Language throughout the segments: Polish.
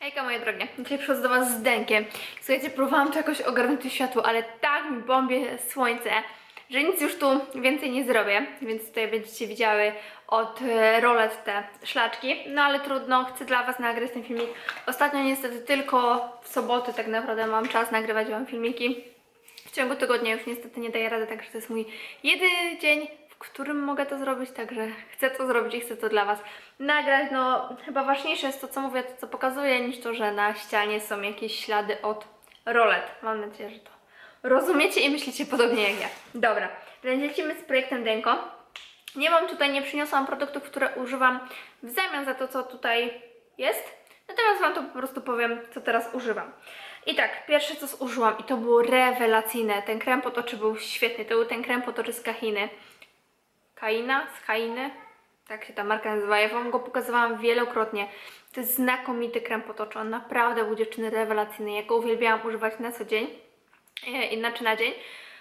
Hejka moje drogie, dzisiaj przychodzę do Was z denkiem. Słuchajcie, próbowałam to jakoś ogarnąć światło, ale tak mi bombie słońce, że nic już tu więcej nie zrobię, więc tutaj będziecie widziały od e, rolet te szlaczki, no ale trudno, chcę dla Was nagrać ten filmik. Ostatnio niestety tylko w soboty tak naprawdę mam czas nagrywać Wam filmiki. W ciągu tygodnia już niestety nie daję rady, także to jest mój jedyny dzień, którym mogę to zrobić, także chcę to zrobić i chcę to dla Was nagrać. No, chyba ważniejsze jest to, co mówię, to, co pokazuję, niż to, że na ścianie są jakieś ślady od rolet. Mam nadzieję, że to rozumiecie i myślicie podobnie jak ja. Dobra, więc lecimy z projektem Denko. Nie mam tutaj, nie przyniosłam produktów, które używam w zamian za to, co tutaj jest. Natomiast Wam to po prostu powiem, co teraz używam. I tak, pierwsze co zużyłam i to było rewelacyjne. Ten krem pod oczy był świetny. To był ten krem pod oczy z Kahiny. Kaina? Z Kainy? Tak się ta marka nazywa. Ja Wam go pokazywałam wielokrotnie. To jest znakomity krem pod oczy. On naprawdę był dziewczyny rewelacyjny. Ja go uwielbiałam używać na co dzień. E, Inaczej na dzień.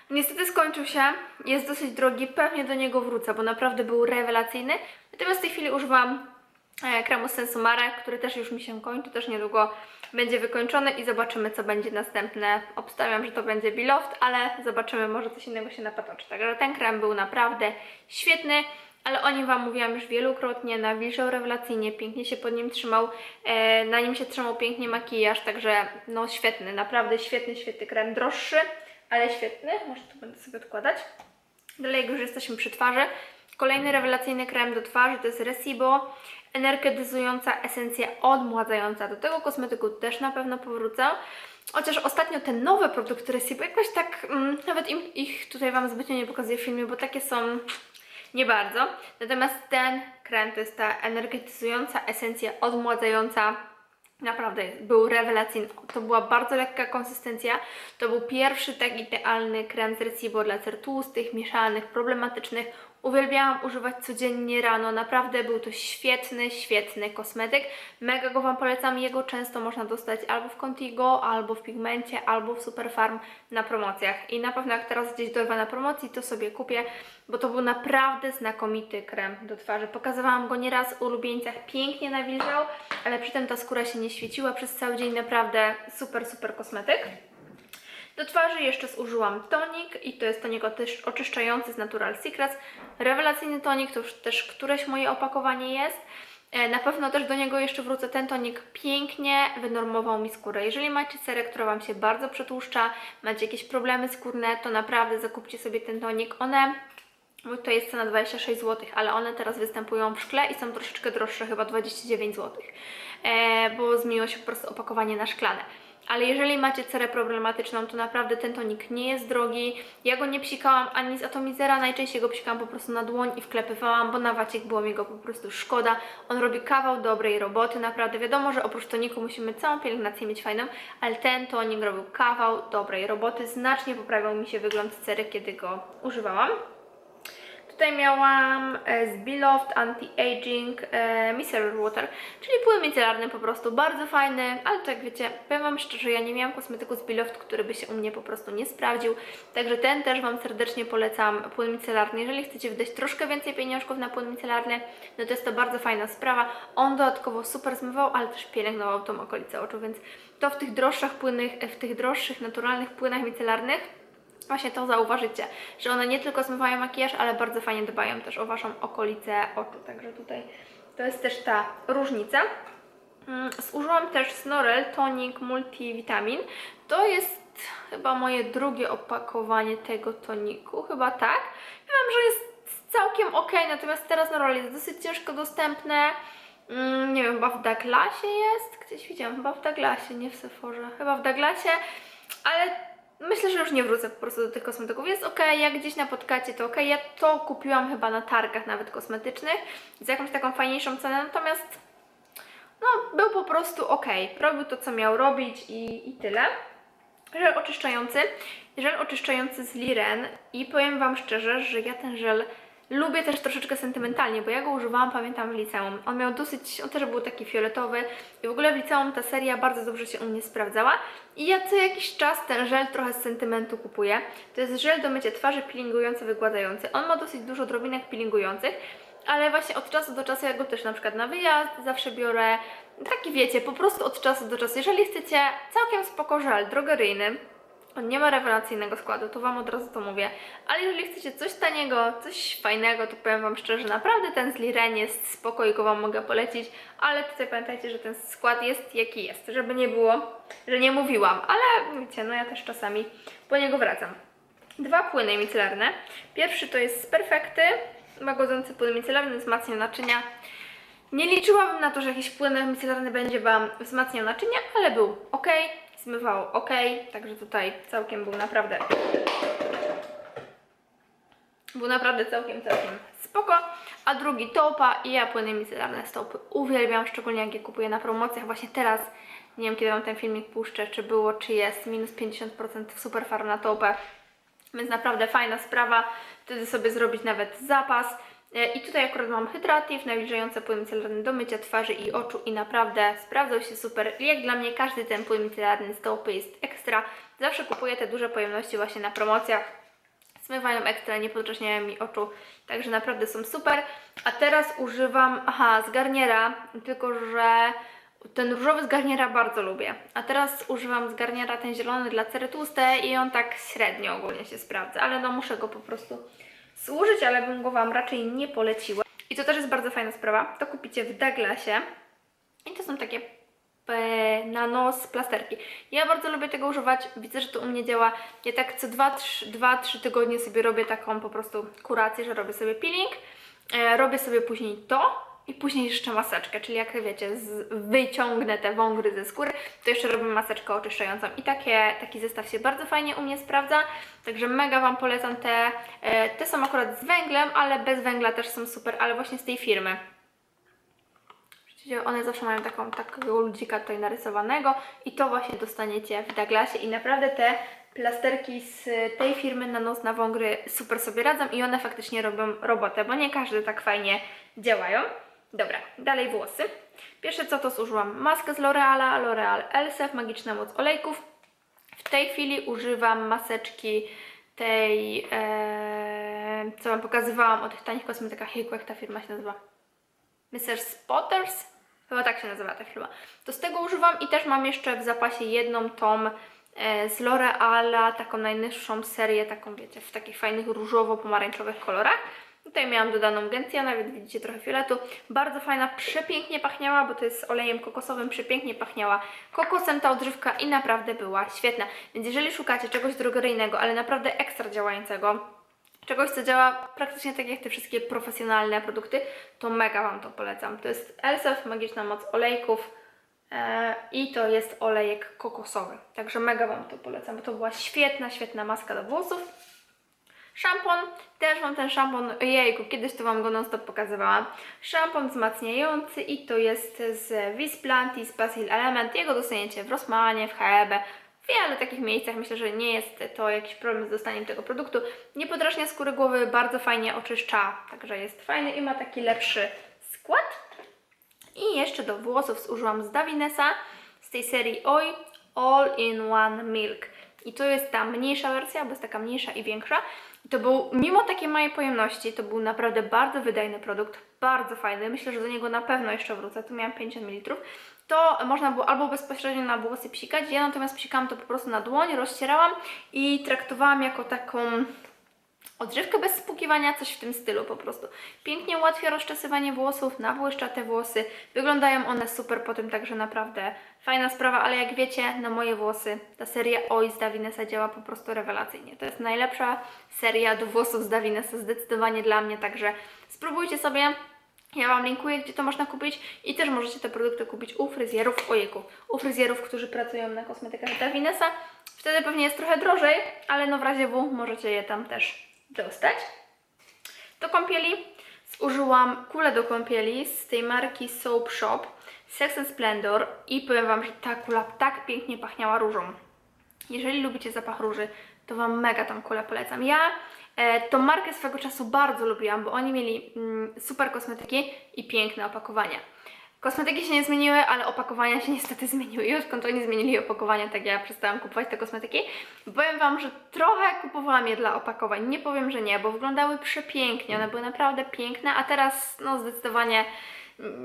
Niestety skończył się, jest dosyć drogi, pewnie do niego wrócę, bo naprawdę był rewelacyjny. Natomiast w tej chwili używam kremu Sensumare, który też już mi się kończy, też niedługo będzie wykończony i zobaczymy co będzie następne. Obstawiam, że to będzie Beloved, ale zobaczymy, może coś innego się napatoczy. Także ten krem był naprawdę świetny. Ale o nim Wam mówiłam już wielokrotnie, nawilżał rewelacyjnie, pięknie się pod nim trzymał, e, na nim się trzymał pięknie makijaż, także no świetny, naprawdę świetny, świetny krem, droższy, ale świetny, może tu będę sobie odkładać. Dalej, jak już jesteśmy przy twarzy, kolejny rewelacyjny krem do twarzy to jest Resibo, energetyzująca esencja odmładzająca. Do tego kosmetyku też na pewno powrócę. Chociaż ostatnio te nowe produkty Resibo jakoś tak, mm, nawet im, ich tutaj Wam zbytnio nie pokazuję w filmie, bo takie są nie bardzo. Natomiast ten krem to jest ta energetyzująca esencja odmładzająca. Naprawdę był rewelacyjny. To była bardzo lekka konsystencja. To był pierwszy tak idealny krem z Recibo dla cer tłustych, mieszanych, problematycznych. Uwielbiałam używać codziennie rano. Naprawdę był to świetny, świetny kosmetyk. Mega go Wam polecam. Jego często można dostać albo w Contigo, albo w Pigmencie, albo w Superfarm na promocjach. I na pewno jak teraz gdzieś dorwę na promocji, to sobie kupię, bo to był naprawdę znakomity krem do twarzy. Pokazywałam go nieraz w ulubieńcach. Pięknie nawilżał, ale przy tym ta skóra się nie świeciła przez cały dzień. Naprawdę super, super kosmetyk. Do twarzy jeszcze zużyłam tonik i to jest tonik oczyszczający z Natural Secrets. Rewelacyjny tonik, to już też któreś moje opakowanie jest. E, Na pewno też do niego jeszcze wrócę. Ten tonik pięknie wynormował mi skórę. Jeżeli macie cerę, która Wam się bardzo przetłuszcza, macie jakieś problemy skórne, to naprawdę zakupcie sobie ten tonik. One to jest cena 26 zł, ale one teraz występują w szkle i są troszeczkę droższe, chyba 29 zł, e, bo zmieniło się po prostu opakowanie na szklane. Ale jeżeli macie cerę problematyczną, to naprawdę ten tonik nie jest drogi. Ja go nie psikałam ani z atomizera, najczęściej go psikałam po prostu na dłoń i wklepywałam, bo na waciek było mi go po prostu szkoda. On robi kawał dobrej roboty, naprawdę. Wiadomo, że oprócz toniku musimy całą pielęgnację mieć fajną, ale ten tonik robił kawał dobrej roboty. Znacznie poprawiał mi się wygląd cery, kiedy go używałam. Tutaj miałam e, z Beloved Anti-Aging e, Micellar Water, czyli płyn micelarny po prostu, bardzo fajny, ale tak wiecie, powiem Wam szczerze, ja nie miałam kosmetyku z Beloved, który by się u mnie po prostu nie sprawdził, także ten też Wam serdecznie polecam, płyn micelarny. Jeżeli chcecie wydać troszkę więcej pieniążków na płyn micelarny, no to jest to bardzo fajna sprawa. On dodatkowo super zmywał, ale też pielęgnował tą okolicę oczu, więc to w tych droższych płynnych, w tych droższych, naturalnych płynach micelarnych Właśnie to zauważycie, że one nie tylko zmywają makijaż, ale bardzo fajnie dbają też o Waszą okolicę oczu, także tutaj to jest też ta różnica. Mm, Zużyłam też Snorel Tonic Multivitamin. To jest chyba moje drugie opakowanie tego toniku, chyba tak. Wiem, że jest całkiem ok, natomiast teraz Snorel jest dosyć ciężko dostępne. Mm, nie wiem, chyba w Douglasie jest, gdzieś widziałam, chyba w Douglasie, nie w Sephorze, chyba w Douglasie, ale Myślę, że już nie wrócę po prostu do tych kosmetyków. Jest ok, jak gdzieś napotkacie, to ok. Ja to kupiłam chyba na targach nawet kosmetycznych z jakąś taką fajniejszą cenę, natomiast no, był po prostu ok. Robił to, co miał robić i, i tyle. Żel oczyszczający. Żel oczyszczający z Liren i powiem Wam szczerze, że ja ten żel lubię też troszeczkę sentymentalnie, bo ja go używałam, pamiętam, w liceum. On miał dosyć, on też był taki fioletowy i w ogóle w liceum ta seria bardzo dobrze się u mnie sprawdzała i ja co jakiś czas ten żel trochę z sentymentu kupuję. To jest żel do mycia twarzy peelingujący, wygładzający. On ma dosyć dużo drobinek peelingujących, ale właśnie od czasu do czasu ja go też na przykład na wyjazd zawsze biorę. Taki wiecie, po prostu od czasu do czasu. Jeżeli chcecie całkiem spoko żel drogeryjny, on nie ma rewelacyjnego składu, to Wam od razu to mówię. Ale jeżeli chcecie coś taniego, coś fajnego, to powiem Wam szczerze, naprawdę ten z Liren jest spoko i go Wam mogę polecić. Ale tutaj pamiętajcie, że ten skład jest jaki jest, żeby nie było, że nie mówiłam. Ale wiecie, no ja też czasami po niego wracam. Dwa płyny micelarne. Pierwszy to jest z Perfekty, łagodzący płyn micelarny, wzmacnia naczynia. Nie liczyłabym na to, że jakiś płyn micelarny będzie Wam wzmacniał naczynia, ale był ok, zmywał ok, także tutaj całkiem był naprawdę był naprawdę całkiem, całkiem spoko. A drugi topa i ja płyny micelarne stopy uwielbiam, szczególnie jak je kupuję na promocjach. Właśnie teraz, nie wiem kiedy Wam ten filmik puszczę, czy było, czy jest, minus 50% w Superfarm na topę. Więc naprawdę fajna sprawa, wtedy sobie zrobić nawet zapas. E, I tutaj akurat mam Hydrative, nawilżające płyn micelarny do mycia twarzy i oczu i naprawdę sprawdzał się super. Jak dla mnie każdy ten płyn micelarny z topy jest ekstra. Zawsze kupuję te duże pojemności właśnie na promocjach. Zmywają ekstra, nie podrożniają mi oczu, także naprawdę są super. A teraz używam, aha, z Garniera, tylko że ten różowy z Garniera bardzo lubię. A teraz używam z Garniera ten zielony dla cery tłustej i on tak średnio ogólnie się sprawdza, ale no muszę go po prostu służyć, ale bym go Wam raczej nie poleciła. I to też jest bardzo fajna sprawa. To kupicie w Douglasie. I to są takie na nos plasterki. Ja bardzo lubię tego używać. Widzę, że to u mnie działa. Ja tak co 2-3 tygodnie sobie robię taką po prostu kurację, że robię sobie peeling. E, robię sobie później to i później jeszcze maseczkę, czyli jak wiecie, z, wyciągnę te wągry ze skóry, to jeszcze robię maseczkę oczyszczającą i takie, taki zestaw się bardzo fajnie u mnie sprawdza, także mega Wam polecam te, e, te są akurat z węglem, ale bez węgla też są super, ale właśnie z tej firmy. One zawsze mają taką, takiego ludzika tutaj narysowanego i to właśnie dostaniecie w Douglasie i naprawdę te plasterki z tej firmy na nos na wągry super sobie radzą i one faktycznie robią robotę, bo nie każdy tak fajnie działają. Dobra, dalej włosy. Pierwsze co to zużyłam maskę z L'Oreala, L'Oreal Elsef, magiczna moc olejków. W tej chwili używam maseczki tej, co Wam pokazywałam o tych tanich kosmetykach. Jak ta firma się nazywa? Mr. Spotters? Chyba tak się nazywa ta firma. To z tego używam i też mam jeszcze w zapasie jedną tą e, z L'Oreala, taką najniższą serię, taką wiecie, w takich fajnych różowo-pomarańczowych kolorach. Tutaj miałam dodaną gęcję, nawet widzicie trochę fioletu. Bardzo fajna, przepięknie pachniała, bo to jest z olejem kokosowym, przepięknie pachniała kokosem ta odżywka i naprawdę była świetna. Więc jeżeli szukacie czegoś drogeryjnego, ale naprawdę ekstra działającego, czegoś, co działa praktycznie tak jak te wszystkie profesjonalne produkty, to mega Wam to polecam. To jest Elsef, magiczna moc olejków e, i to jest olejek kokosowy. Także mega Wam to polecam, bo to była świetna, świetna maska do włosów. Szampon, też mam ten szampon, jejku, kiedyś to Wam go non stop pokazywałam. Szampon wzmacniający i to jest z Visplant i z Basil Element. Jego dostaniecie w Rossmanie, w H&B, w wielu takich miejscach. Myślę, że nie jest to jakiś problem z dostaniem tego produktu. Nie podrażnia skóry głowy, bardzo fajnie oczyszcza, także jest fajny i ma taki lepszy skład. I jeszcze do włosów zużyłam z Davinesa z tej serii Oi All in One Milk. I to jest ta mniejsza wersja, bo jest taka mniejsza i większa. I to był, mimo takiej małej pojemności, to był naprawdę bardzo wydajny produkt, bardzo fajny. Myślę, że do niego na pewno jeszcze wrócę. Tu miałam 50 ml. To można było albo bezpośrednio na włosy psikać, ja natomiast psikałam to po prostu na dłoń, rozcierałam i traktowałam jako taką odżywkę bez spłukiwania, coś w tym stylu po prostu. Pięknie ułatwia rozczesywanie włosów, nabłyszcza te włosy. Wyglądają one super po tym, także naprawdę fajna sprawa, ale jak wiecie, na moje włosy ta seria Oi z Davinesa działa po prostu rewelacyjnie. To jest najlepsza seria do włosów z Davinesa, zdecydowanie dla mnie, także spróbujcie sobie. Ja Wam linkuję, gdzie to można kupić i też możecie te produkty kupić u fryzjerów, ojejku, u fryzjerów, którzy pracują na kosmetykach Davinesa. Wtedy pewnie jest trochę drożej, ale no w razie W możecie je tam też dostać. Do kąpieli zużyłam kulę do kąpieli z tej marki Soap Shop Sex and Splendor i powiem Wam, że ta kula tak pięknie pachniała różą. Jeżeli lubicie zapach róży, to Wam mega tą kulę polecam. Ja e, tą markę swego czasu bardzo lubiłam, bo oni mieli mm, super kosmetyki i piękne opakowania. Kosmetyki się nie zmieniły, ale opakowania się niestety zmieniły. I odkąd oni zmienili opakowania, tak ja przestałam kupować te kosmetyki. Powiem Wam, że trochę kupowałam je dla opakowań. Nie powiem, że nie, bo wyglądały przepięknie. One były naprawdę piękne, a teraz no zdecydowanie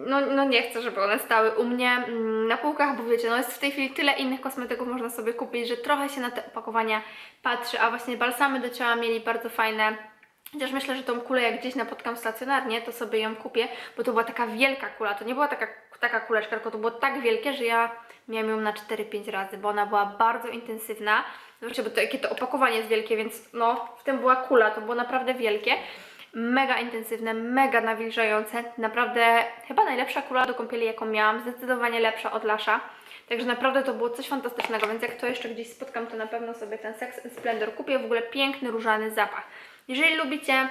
no, no nie chcę, żeby one stały u mnie mm, na półkach, bo wiecie, no jest w tej chwili tyle innych kosmetyków można sobie kupić, że trochę się na te opakowania patrzy, a właśnie balsamy do ciała mieli bardzo fajne. Chociaż myślę, że tą kulę jak gdzieś napotkam stacjonarnie, to sobie ją kupię, bo to była taka wielka kula, to nie była taka, taka kuleczka, tylko to było tak wielkie, że ja miałam ją na 4-5 razy, bo ona była bardzo intensywna. Zobaczcie, bo to jakie to opakowanie jest wielkie, więc no, w tym była kula, to było naprawdę wielkie mega intensywne, mega nawilżające. Naprawdę chyba najlepsza kula do kąpieli, jaką miałam. Zdecydowanie lepsza od Lasza. Także naprawdę to było coś fantastycznego, więc jak to jeszcze gdzieś spotkam, to na pewno sobie ten Sex Splendor kupię. W ogóle piękny, różany zapach. Jeżeli lubicie,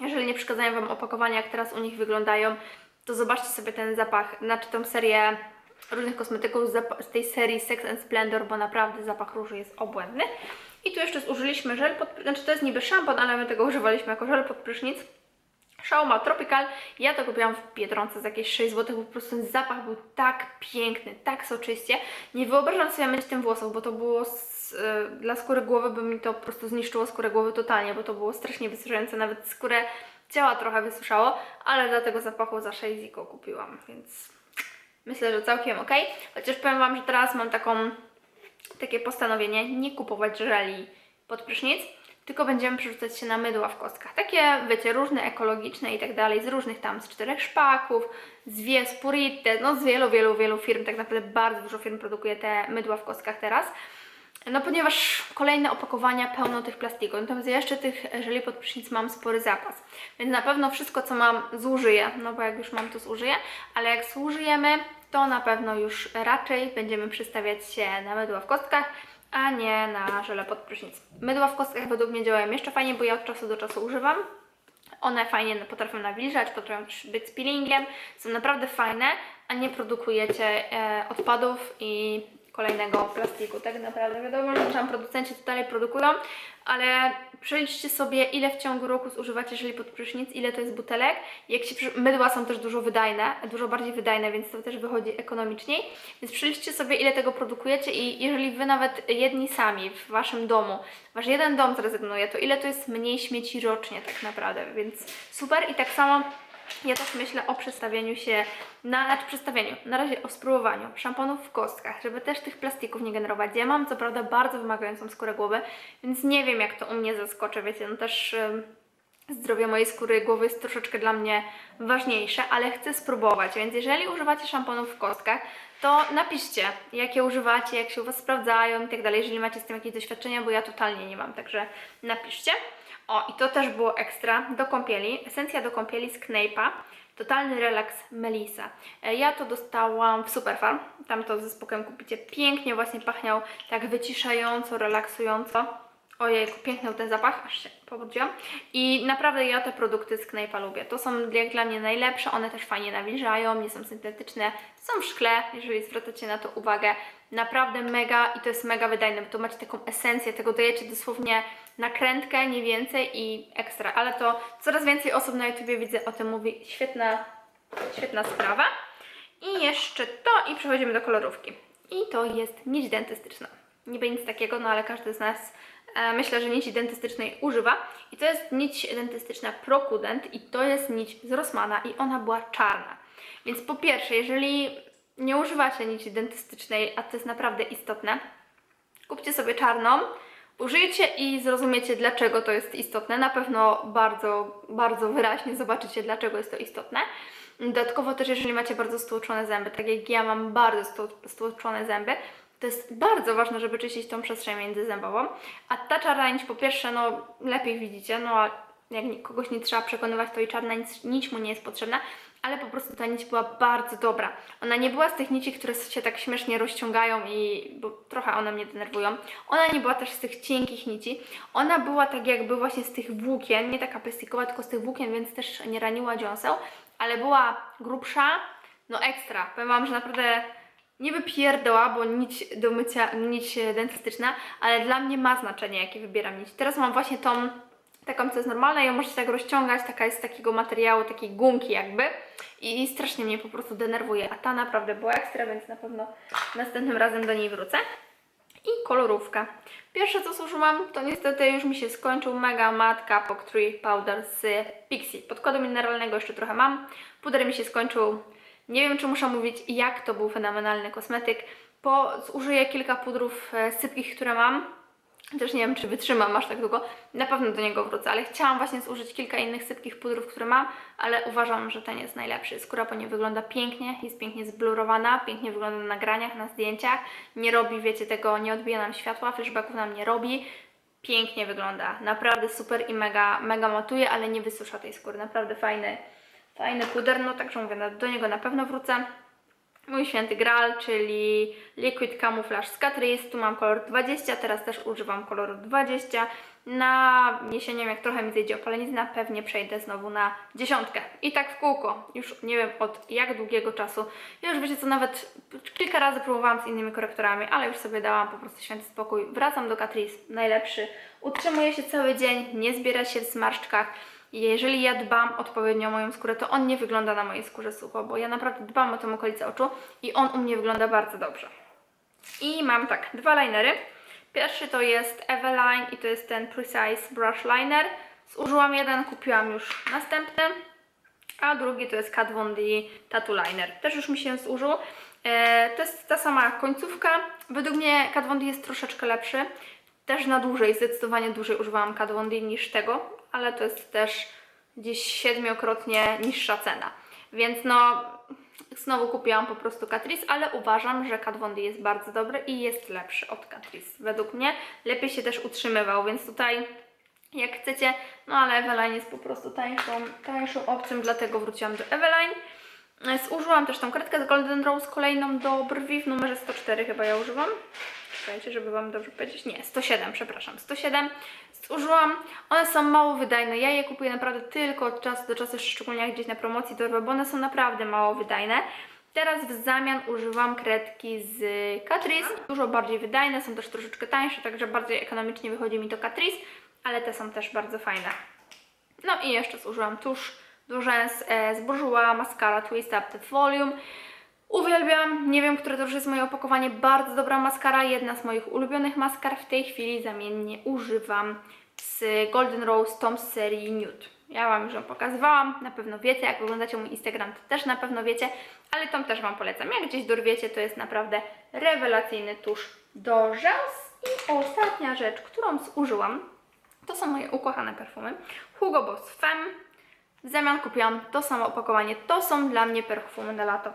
jeżeli nie przeszkadzają Wam opakowania, jak teraz u nich wyglądają, to zobaczcie sobie ten zapach, znaczy tą serię różnych kosmetyków z tej serii Sex and Splendor, bo naprawdę zapach róży jest obłędny. I tu jeszcze zużyliśmy żel pod, znaczy to jest niby szampon, ale my tego używaliśmy jako żel pod prysznic. Tropical. Ja to kupiłam w Biedronce za jakieś 6 zł, po prostu ten zapach był tak piękny, tak soczyście. Nie wyobrażam sobie myć tym włosów, bo to było y, dla skóry głowy, by mi to po prostu zniszczyło skórę głowy totalnie, bo to było strasznie wysuszające, nawet skórę ciała trochę wysuszało, ale dla tego zapachu za 6 ziko kupiłam, więc myślę, że całkiem ok. Chociaż powiem Wam, że teraz mam taką takie postanowienie nie kupować żeli pod prysznic, tylko będziemy przerzucać się na mydła w kostkach. Takie, wiecie, różne ekologiczne i tak dalej, z różnych tam, z czterech szpaków, z Wies, Purite, no z wielu, wielu, wielu firm, tak naprawdę bardzo dużo firm produkuje te mydła w kostkach teraz. No ponieważ kolejne opakowania pełno tych plastiku, natomiast ja jeszcze tych żeli pod prysznic mam spory zapas. Więc na pewno wszystko co mam zużyję, no bo jak już mam to zużyję, ale jak zużyjemy, to na pewno już raczej będziemy przystawiać się na mydła w kostkach, a nie na żele pod prysznic. Mydła w kostkach według mnie działają jeszcze fajnie, bo ja od czasu do czasu używam. One fajnie potrafią nawilżać, potrafią być z peelingiem, są naprawdę fajne, a nie produkujecie e, odpadów i kolejnego plastiku. Tak naprawdę wiadomo, że tam producenci to dalej produkują, ale przeliczcie sobie, ile w ciągu roku zużywacie, jeżeli pod prysznic, ile to jest butelek. Jak się. Mydła są też dużo wydajne, dużo bardziej wydajne, więc to też wychodzi ekonomiczniej. Więc przeliczcie sobie, ile tego produkujecie i jeżeli Wy nawet jedni sami w Waszym domu, Wasz jeden dom zrezygnuje, to ile to jest mniej śmieci rocznie tak naprawdę, więc super. I tak samo ja też myślę o przestawieniu się, na, znaczy przestawieniu, na razie o spróbowaniu szamponów w kostkach, żeby też tych plastików nie generować. Ja mam co prawda bardzo wymagającą skórę głowy, więc nie wiem jak to u mnie zaskoczy, wiecie, no też zdrowie mojej skóry głowy jest troszeczkę dla mnie ważniejsze, ale chcę spróbować, więc jeżeli używacie szamponów w kostkach, to napiszcie, jakie używacie, jak się u Was sprawdzają i tak dalej, jeżeli macie z tym jakieś doświadczenia, bo ja totalnie nie mam, także napiszcie. O, i to też było ekstra do kąpieli. Esencja do kąpieli z Kneipa. Totalny relaks Melisa. E, Ja to dostałam w Superfarm. Tam to ze spokojem kupicie. Pięknie właśnie pachniał, tak wyciszająco, relaksująco. Ojej, piękny ten zapach, aż się I naprawdę ja te produkty z Kneipa lubię. To są jak dla mnie najlepsze, one też fajnie nawilżają, nie są syntetyczne, są w szkle, jeżeli zwracacie na to uwagę. Naprawdę mega i to jest mega wydajne, bo to macie taką esencję, tego dajecie dosłownie nakrętkę, nie więcej i ekstra. Ale to coraz więcej osób na YouTubie widzę o tym mówi. Świetna, świetna sprawa. I jeszcze to i przechodzimy do kolorówki. I to jest nić dentystyczna. Niby nic takiego, no ale każdy z nas myślę, że nici dentystycznej używa. I to jest nić dentystyczna Procudent i to jest nić z Rossmana i ona była czarna. Więc po pierwsze, jeżeli nie używacie nici dentystycznej, a to jest naprawdę istotne, kupcie sobie czarną, użyjcie i zrozumiecie, dlaczego to jest istotne. Na pewno bardzo, bardzo wyraźnie zobaczycie, dlaczego jest to istotne. Dodatkowo też, jeżeli macie bardzo stłoczone zęby, tak jak ja mam bardzo stłoczone zęby, to jest bardzo ważne, żeby czyścić tą przestrzeń międzyzębową. A ta czarna nić, po pierwsze, no lepiej widzicie, no a jak kogoś nie trzeba przekonywać, to i czarna nić, nić mu nie jest potrzebna, ale po prostu ta nić była bardzo dobra. Ona nie była z tych nici, które się tak śmiesznie rozciągają i bo trochę one mnie denerwują. Ona nie była też z tych cienkich nici. Ona była tak jakby właśnie z tych włókien, nie taka plastikowa, tylko z tych włókien, więc też nie raniła dziąseł, ale była grubsza, no ekstra. Powiem Wam, że naprawdę niby pierdoła, bo nić do mycia, nić dentystyczna, ale dla mnie ma znaczenie, jakie wybieram nić. Teraz mam właśnie tą taką, co jest normalna ją możecie tak rozciągać, taka jest z takiego materiału, takiej gumki jakby i strasznie mnie po prostu denerwuje, a ta naprawdę była ekstra, więc na pewno następnym razem do niej wrócę. I kolorówka. Pierwsze co zużyłam, to niestety już mi się skończył Mega Matte Tree Powder z Pixie. Podkładu mineralnego jeszcze trochę mam, puder mi się skończył. Nie wiem czy muszę mówić jak to był fenomenalny kosmetyk. Po, zużyję kilka pudrów e, sypkich, które mam. Też nie wiem, czy wytrzymam aż tak długo. Na pewno do niego wrócę, ale chciałam właśnie zużyć kilka innych sypkich pudrów, które mam, ale uważam, że ten jest najlepszy. Skóra po niej wygląda pięknie, jest pięknie zblurowana, pięknie wygląda na nagraniach, na zdjęciach. Nie robi, wiecie, tego, nie odbija nam światła, flashbacków nam nie robi. Pięknie wygląda, naprawdę super i mega, mega matuje, ale nie wysusza tej skóry. Naprawdę fajny, fajny puder, no także mówię, no, do niego na pewno wrócę. Mój święty graal, czyli Liquid Camouflage z Catrice. Tu mam kolor 20, teraz też używam koloru 20. Na jesienią, jak trochę mi zejdzie opalenizna, pewnie przejdę znowu na dziesiątkę. I tak w kółko. Już nie wiem od jak długiego czasu. Ja już wiecie co, nawet kilka razy próbowałam z innymi korektorami, ale już sobie dałam po prostu święty spokój. Wracam do Catrice, najlepszy. Utrzymuje się cały dzień, nie zbiera się w zmarszczkach. Jeżeli ja dbam odpowiednio o moją skórę, to on nie wygląda na mojej skórze sucho, bo ja naprawdę dbam o tę okolicę oczu i on u mnie wygląda bardzo dobrze. I mam tak, dwa linery. Pierwszy to jest Eveline i to jest ten Precise Brush Liner. Zużyłam jeden, kupiłam już następny. A drugi to jest Kat Von D Tattoo Liner. Też już mi się zużył. E, to jest ta sama końcówka. Według mnie Kat Von D jest troszeczkę lepszy. Też na dłużej, zdecydowanie dłużej używałam Kat Von D niż tego, ale to jest też gdzieś siedmiokrotnie niższa cena. Więc no, znowu kupiłam po prostu Catrice, ale uważam, że Kat Von D jest bardzo dobry i jest lepszy od Catrice. Według mnie lepiej się też utrzymywał, więc tutaj jak chcecie, no ale Eveline jest po prostu tańszą, tańszą opcją, dlatego wróciłam do Eveline. E, Zużyłam też tą kredkę z Golden Rose kolejną do brwi w numerze 104 chyba ja używam. Czekajcie, żeby Wam dobrze powiedzieć. Nie, 107, przepraszam. 107 zużyłam. One są mało wydajne. Ja je kupuję naprawdę tylko od czasu do czasu, szczególnie jak gdzieś na promocji dorwę, bo one są naprawdę mało wydajne. Teraz w zamian używam kredki z Catrice. Dużo bardziej wydajne, są też troszeczkę tańsze, także bardziej ekonomicznie wychodzi mi to Catrice, ale te są też bardzo fajne. No i jeszcze zużyłam tusz do rzęs e, z Bourjois Mascara Twist Up The Volume. Uwielbiam, nie wiem, które to już jest moje opakowanie, bardzo dobra maskara, jedna z moich ulubionych maskar. W tej chwili zamiennie używam z Golden Rose Tom z serii Nude. Ja Wam już ją pokazywałam, na pewno wiecie, jak oglądacie mój Instagram, to też na pewno wiecie, ale tą też Wam polecam. Jak gdzieś dorwiecie, to jest naprawdę rewelacyjny tusz do rzęs. I ostatnia rzecz, którą zużyłam, to są moje ukochane perfumy. Hugo Boss Femme. W zamian kupiłam to samo opakowanie. To są dla mnie perfumy na lato.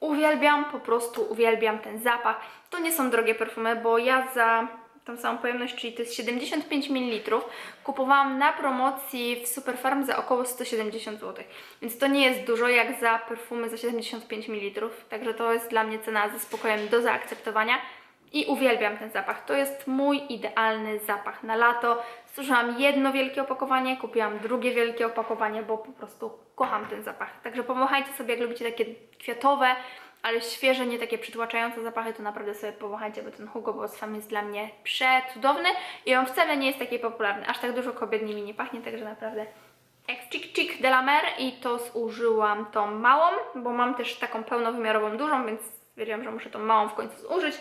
Uwielbiam, po prostu uwielbiam ten zapach. To nie są drogie perfumy, bo ja za tą samą pojemność, czyli to jest 75 ml, kupowałam na promocji w Superfarm za około 170 zł. Więc to nie jest dużo jak za perfumy za 75 ml, także to jest dla mnie cena ze spokojem do zaakceptowania. I uwielbiam ten zapach. To jest mój idealny zapach na lato. Zużyłam jedno wielkie opakowanie, kupiłam drugie wielkie opakowanie, bo po prostu kocham ten zapach. Także powąchajcie sobie, jak lubicie takie kwiatowe, ale świeże, nie takie przytłaczające zapachy, to naprawdę sobie powąchajcie, bo ten Hugo Boss Femme jest dla mnie przecudowny i on wcale nie jest taki popularny. Aż tak dużo kobiet nimi nie pachnie, także naprawdę chic chic de la mer i to zużyłam tą małą, bo mam też taką pełnowymiarową dużą, więc stwierdziłam, że muszę tą małą w końcu zużyć.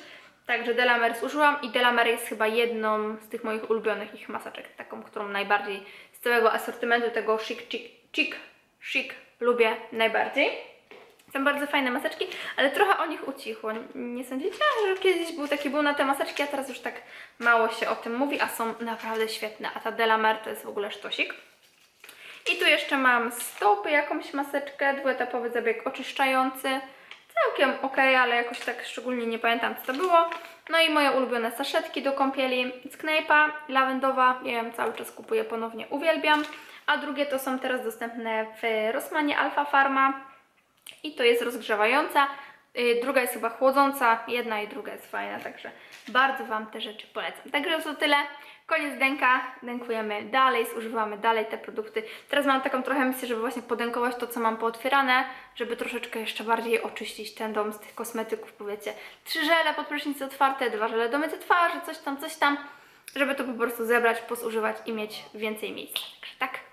Także Delamer zużyłam i Delamer jest chyba jedną z tych moich ulubionych ich maseczek, taką, którą najbardziej z całego asortymentu tego chic, chic, chic, chic lubię najbardziej. Są bardzo fajne maseczki, ale trochę o nich ucichło. Nie sądzicie, że kiedyś był taki był na te maseczki, a teraz już tak mało się o tym mówi, a są naprawdę świetne. A ta Delamer to jest w ogóle sztosik. I tu jeszcze mam stopy, jakąś maseczkę, dwuetapowy zabieg oczyszczający. Całkiem ok, ale jakoś tak szczególnie nie pamiętam co to było. No i moje ulubione saszetki do kąpieli z Kneipa, lawendowa, ja ją cały czas kupuję ponownie, uwielbiam. A drugie to są teraz dostępne w Rossmanie Alpha Pharma i to jest rozgrzewająca. Y, Druga jest chyba chłodząca, jedna i druga jest fajna, także bardzo Wam te rzeczy polecam. Także to tyle. Koniec denka, denkujemy dalej, zużywamy dalej te produkty. Teraz mam taką trochę misję, żeby właśnie podenkować to, co mam pootwierane, żeby troszeczkę jeszcze bardziej oczyścić ten dom z tych kosmetyków, powiecie. Trzy żele pod prysznic otwarte, dwa żele do mycia twarzy, coś tam, coś tam. żeby to po prostu zebrać, pozużywać i mieć więcej miejsca. Także tak.